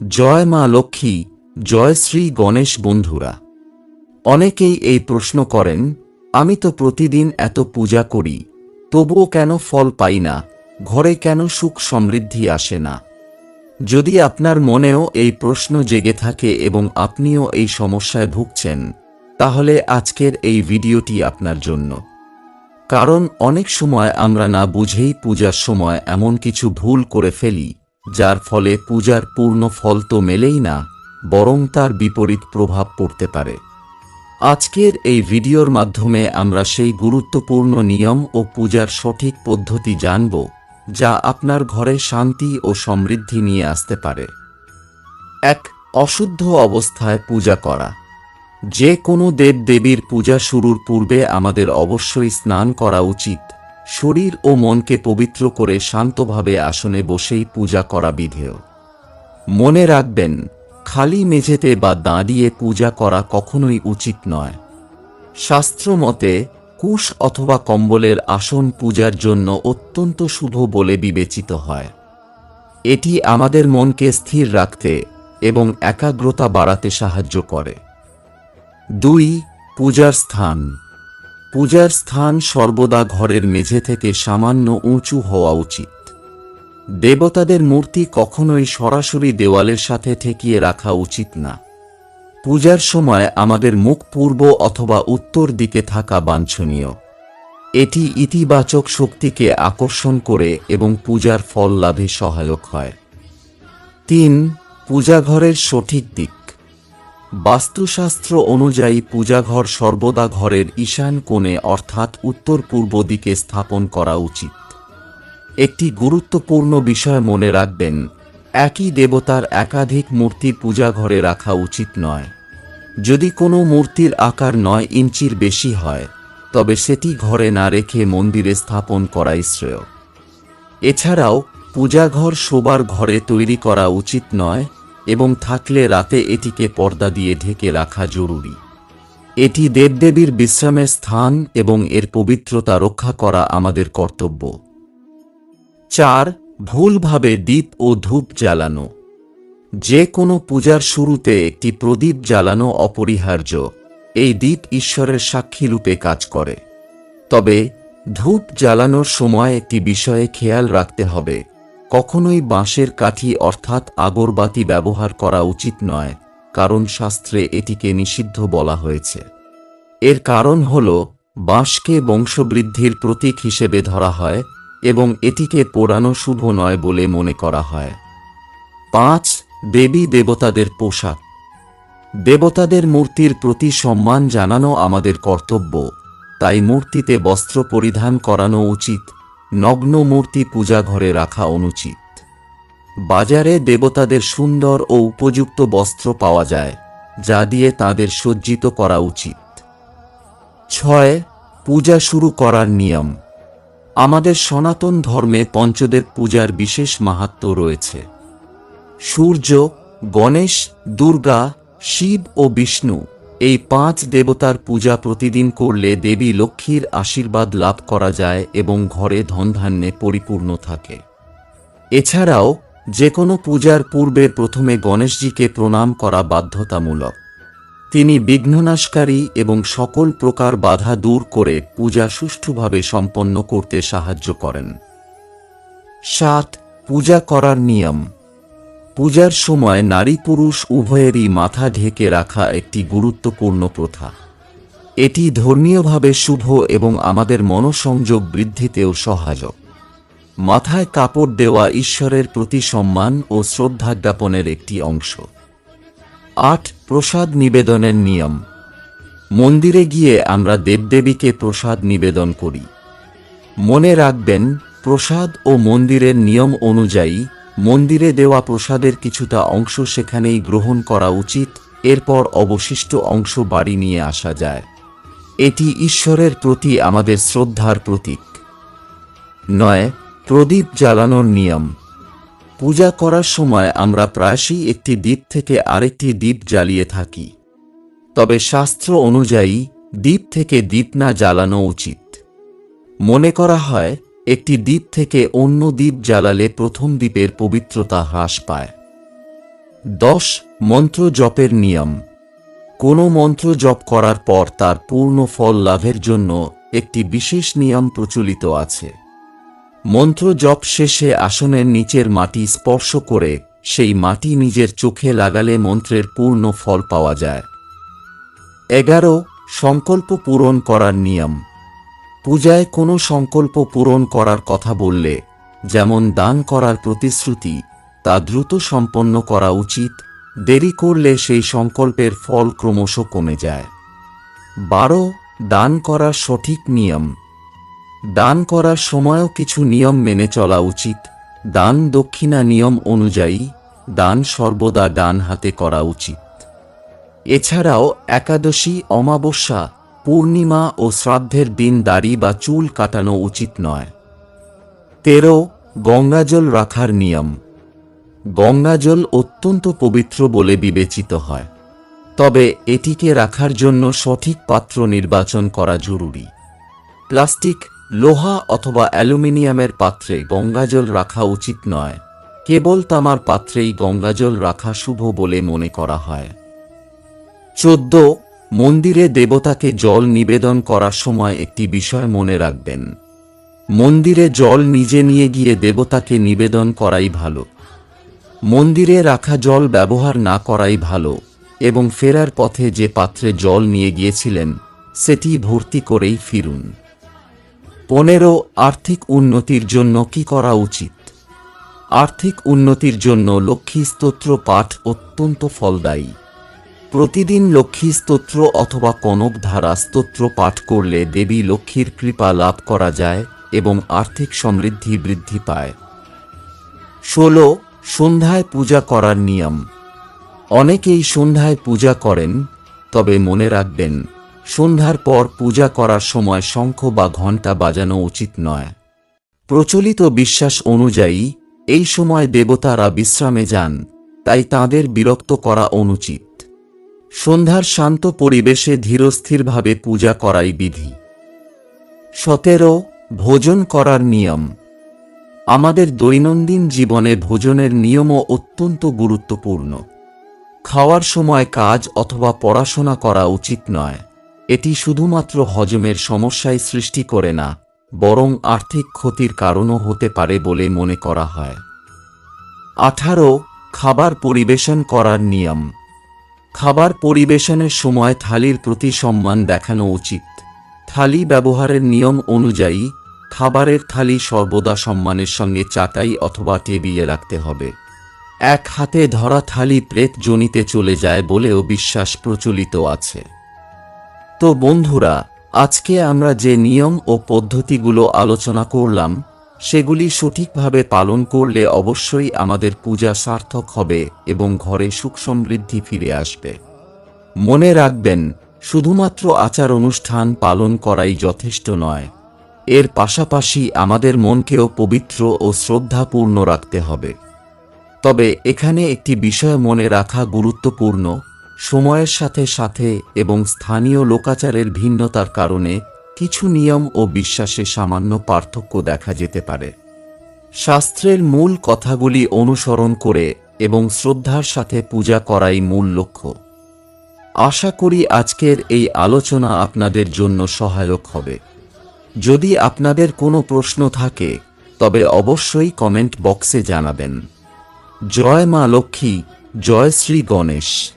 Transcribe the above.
জয় মা লক্ষ্মী, জয় শ্রী গণেশ বন্ধুরা। অনেকেই এই প্রশ্ন করেন, আমি তো প্রতিদিন এত পূজা করি, তবুও কেন ফল পাই না, ঘরে কেন সুখ সমৃদ্ধি আসে না? যদি আপনার মনেও এই প্রশ্ন জেগে থাকে এবং আপনিও এই সমস্যায় ভুগছেন, তাহলে আজকের এই ভিডিওটি আপনার জন্য। কারণ অনেক সময় আমরা না বুঝেই পূজার সময় এমন কিছু ভুল করে ফেলি যার ফলে পূজার পূর্ণ ফল তো মেলেই না, বরং তার বিপরীত প্রভাব পড়তে পারে। আজকের এই ভিডিওর মাধ্যমে আমরা সেই গুরুত্বপূর্ণ নিয়ম ও পূজার সঠিক পদ্ধতি জানব, যা আপনার ঘরে শান্তি ও সমৃদ্ধি নিয়ে আসতে পারে। এক, অশুদ্ধ অবস্থায় পূজা করা। যে কোনো দেবদেবীর পূজা শুরুর পূর্বে আমাদের অবশ্যই স্নান করা উচিত। শরীর ও মনকে পবিত্র করে শান্তভাবে আসনে বসেই পূজা করা বিধেয়। মনে রাখবেন, খালি মেঝেতে বা দাঁড়িয়ে পূজা করা কখনোই উচিত নয়। শাস্ত্র মতে, কুশ অথবা কম্বলের আসন পূজার জন্য অত্যন্ত শুভ বলে বিবেচিত হয়। এটি আমাদের মনকে স্থির রাখতে এবং একাগ্রতা বাড়াতে সাহায্য করে। দুই, পূজার স্থান। পূজার স্থান সর্বদা ঘরের মেঝে থেকে সামান্য উঁচু হওয়া উচিত। দেবতাদের মূর্তি কখনোই সরাসরি দেওয়ালের সাথে ঠেকিয়ে রাখা উচিত না। পূজার সময় আমাদের মুখ পূর্ব অথবা উত্তর দিকে থাকা বাঞ্ছনীয়। এটি ইতিবাচক শক্তিকে আকর্ষণ করে এবং পূজার ফল লাভে সহায়ক হয়। তিন, পূজাঘরের সঠিক দিক। বাস্তুশাস্ত্র অনুযায়ী পূজাঘর সর্বদা ঘরের ঈশান কোণে অর্থাৎ উত্তর পূর্ব দিকে স্থাপন করা উচিত। একটি গুরুত্বপূর্ণ বিষয় মনে রাখবেন, একই দেবতার একাধিক মূর্তি পূজাঘরে রাখা উচিত নয়। যদি কোনো মূর্তির আকার নয় ইঞ্চির বেশি হয়, তবে সেটি ঘরে না রেখে মন্দিরে স্থাপন করাই শ্রেয়। এছাড়াও, পূজাঘর শোবার ঘরে তৈরি করা উচিত নয় এবং থাকলে রাতে এটিকে পর্দা দিয়ে ঢেকে রাখা জরুরি। এটি দেবদেবীর বিশ্রামের স্থান এবং এর পবিত্রতা রক্ষা করা আমাদের কর্তব্য। চার, ভুলভাবে দ্বীপ ও ধূপ জ্বালানো। যে কোনো পূজার শুরুতে একটি প্রদীপ জ্বালানো অপরিহার্য। এই দ্বীপ ঈশ্বরের সাক্ষীরূপে কাজ করে। তবে, ধূপ জ্বালানোর সময় একটি বিষয়ে খেয়াল রাখতে হবে। কখনোই বাঁশের কাঠি অর্থাৎ আগরবাতি ব্যবহার করা উচিত নয়, কারণ শাস্ত্রে এটিকে নিষিদ্ধ বলা হয়েছে। এর কারণ হল, বাঁশকে বংশবৃদ্ধির প্রতীক হিসেবে ধরা হয় এবং এটিকে পোড়ানো শুভ নয় বলে মনে করা হয়। পাঁচ, দেবী দেবতাদের পোশাক। দেবতাদের মূর্তির প্রতি সম্মান জানানো আমাদের কর্তব্য, তাই মূর্তিতে বস্ত্র পরিধান করানো উচিত। নগ্ন মূর্তি পূজা ঘরে রাখা অনুচিত। বাজারে দেবতাদের সুন্দর ও উপযুক্ত বস্ত্র পাওয়া যায়, যা দিয়ে তাদের সজ্জিত করা উচিত। ছয়, পূজা শুরু করার নিয়ম। আমাদের সনাতন ধর্মে পঞ্চদেব পূজার বিশেষ মাহাত্ম্য রয়েছে। সূর্য, গণেশ, দুর্গা, শিব ও বিষ্ণু এই পাঁচ দেবতার পূজা প্রতিদিন করলে দেবী লক্ষ্মীর আশীর্বাদ লাভ করা যায় এবং ঘরে ধনধান্যে পরিপূর্ণ থাকে। এছাড়াও যে কোনো পূজার পূর্বে প্রথমে গণেশজিকে প্রণাম করা বাধ্যতামূলক। তিনি বিঘ্ননাশকারী এবং সকল প্রকার বাধা দূর করে পূজা সুষ্ঠুভাবে সম্পন্ন করতে সাহায্য করেন। সাত, পূজা করার নিয়ম। পূজার সময় নারী পুরুষ উভয়েরই মাথা ঢেকে রাখা একটি গুরুত্বপূর্ণ প্রথা। এটি ধর্মীয়ভাবে শুভ এবং আমাদের মনসংযোগ বৃদ্ধিতেও সহায়ক। মাথায় কাপড় দেওয়া ঈশ্বরের প্রতি সম্মান ও শ্রদ্ধা জ্ঞাপনের একটি অংশ। আট, প্রসাদ নিবেদনের নিয়ম। মন্দিরে গিয়ে আমরা দেবদেবীকে প্রসাদ নিবেদন করি। মনে রাখবেন, প্রসাদ ও মন্দিরের নিয়ম অনুযায়ী মন্দিরে দেওয়া প্রসাদের কিছুটা অংশ সেখানেই গ্রহণ করা উচিত, এরপর অবশিষ্ট অংশ বাড়ি নিয়ে আসা যায়। এটি ঈশ্বরের প্রতি আমাদের শ্রদ্ধার প্রতীক। নয়, প্রদীপ জ্বালানোর নিয়ম। পূজা করার সময় আমরা প্রায়শই একটি দ্বীপ থেকে আরেকটি দ্বীপ জ্বালিয়ে থাকি। তবে শাস্ত্র অনুযায়ী, দ্বীপ থেকে দ্বীপ না জ্বালানো উচিত। মনে করা হয় একটি দ্বীপ থেকে অন্য দ্বীপ জ্বালালে প্রথম দ্বীপের পবিত্রতা হ্রাস পায়। দশ মন্ত্র জপের নিয়ম। কোনো মন্ত্র জপ করার পর তার পূর্ণ ফল লাভের জন্য একটি বিশেষ নিয়ম প্রচলিত আছে। মন্ত্র জপ শেষে আসনের নিচের মাটি স্পর্শ করে সেই মাটি নিজের চোখে লাগালে মন্ত্রের পূর্ণ ফল পাওয়া যায়। এগারো, সংকল্প পূরণ করার নিয়ম। পূজায় কোনো সংকল্প পূরণ করার কথা বললে, যেমন দান করার প্রতিশ্রুতি, তা দ্রুত সম্পন্ন করা উচিত, দেরি করলে সেই সংকল্পের ফল ক্রমশ কমে যায়। বারো, দান করার সঠিক নিয়ম। দান করার সময়ও কিছু নিয়ম মেনে চলা উচিত। দান দক্ষিণা নিয়ম অনুযায়ী, দান সর্বদা ডান হাতে করা উচিত। এছাড়াও একাদশী অমাবস্যা পূর্ণিমা ও শ্রাদ্ধের দিন দাড়ি বা চুল কাটানো উচিত নয়। তেরো, গঙ্গাজল রাখার নিয়ম। গঙ্গাজল অত্যন্ত পবিত্র বলে বিবেচিত হয়। তবে এটিকে রাখার জন্য সঠিক পাত্র নির্বাচন করা জরুরি। প্লাস্টিক, লোহা অথবা অ্যালুমিনিয়ামের পাত্রে গঙ্গাজল রাখা উচিত নয়। কেবল তামার পাত্রেই গঙ্গাজল রাখা শুভ বলে মনে করা হয়। চোদ্দ মন্দিরে দেবতাকে জল নিবেদন করার সময় একটি বিষয় মনে রাখবেন। মন্দিরে জল নিজে নিয়ে গিয়ে দেবতাকে নিবেদন করাই ভালো। মন্দিরে রাখা জল ব্যবহার না করাই ভালো এবং ফেরার পথে যে পাত্রে জল নিয়ে গিয়েছিলেন, সেটি ভর্তি করেই ফিরুন। পনেরো, আর্থিক উন্নতির জন্য কি করা উচিত? আর্থিক উন্নতির জন্য লক্ষ্মী স্তোত্র পাঠ অত্যন্ত ফলদায়ী। প্রতিদিন লক্ষ্মী স্তোত্র অথবা কনক ধারা স্তোত্র পাঠ করলে দেবী লক্ষ্মীর কৃপা লাভ করা যায় এবং আর্থিক সমৃদ্ধি বৃদ্ধি পায়। ষোলো, সন্ধ্যায় পূজা করার নিয়ম। অনেকেই সন্ধ্যায় পূজা করেন, তবে মনে রাখবেন, সন্ধ্যার পর পূজা করার সময় শঙ্খ বা ঘণ্টা বাজানো উচিত নয়। প্রচলিত বিশ্বাস অনুযায়ী, এই সময় দেবতারা বিশ্রামে যান, তাই তাদের বিরক্ত করা অনুচিত। সন্ধ্যার শান্ত পরিবেশে ধীরস্থিরভাবে পূজা করাই বিধি। সতেরো, ভোজন করার নিয়ম। আমাদের দৈনন্দিন জীবনে ভোজনের নিয়মও অত্যন্ত গুরুত্বপূর্ণ। খাওয়ার সময় কাজ অথবা পড়াশোনা করা উচিত নয়। এটি শুধুমাত্র হজমের সমস্যাই সৃষ্টি করে না, বরং আর্থিক ক্ষতির কারণও হতে পারে বলে মনে করা হয়। আঠারো, খাবার পরিবেশন করার নিয়ম। খাবার পরিবেশনের সময় থালির প্রতি সম্মান দেখানো উচিত। থালি ব্যবহারের নিয়ম অনুযায়ী খাবারের থালি সর্বদা সম্মানের সঙ্গে চাটাই অথবা টেবিলে রাখতে হবে। এক হাতে ধরা থালি প্রেত জনিতে চলে যায় বলেও বিশ্বাস প্রচলিত আছে। তো বন্ধুরা, আজকে আমরা যে নিয়ম ও পদ্ধতিগুলো আলোচনা করলাম সেগুলি সঠিকভাবে পালন করলে অবশ্যই আমাদের পূজা সার্থক হবে এবং ঘরে সুখ সমৃদ্ধি ফিরে আসবে। মনে রাখবেন, শুধুমাত্র আচার অনুষ্ঠান পালন করাই যথেষ্ট নয়। এর পাশাপাশি আমাদের মনকেও পবিত্র ও শ্রদ্ধাপূর্ণ রাখতে হবে। তবে এখানে একটি বিষয় মনে রাখা গুরুত্বপূর্ণ, সময়ের সাথে সাথে এবং স্থানীয় লোকাচারের ভিন্নতার কারণে কিছু নিয়ম ও বিশ্বাসে সামান্য পার্থক্য দেখা যেতে পারে। শাস্ত্রের মূল কথাগুলি অনুসরণ করে এবং শ্রদ্ধার সাথে পূজা করাই মূল লক্ষ্য। আশা করি আজকের এই আলোচনা আপনাদের জন্য সহায়ক হবে। যদি আপনাদের কোনো প্রশ্ন থাকে, তবে অবশ্যই কমেন্ট বক্সে জানাবেন। জয় মা লক্ষ্মী, জয় শ্রী গণেশ।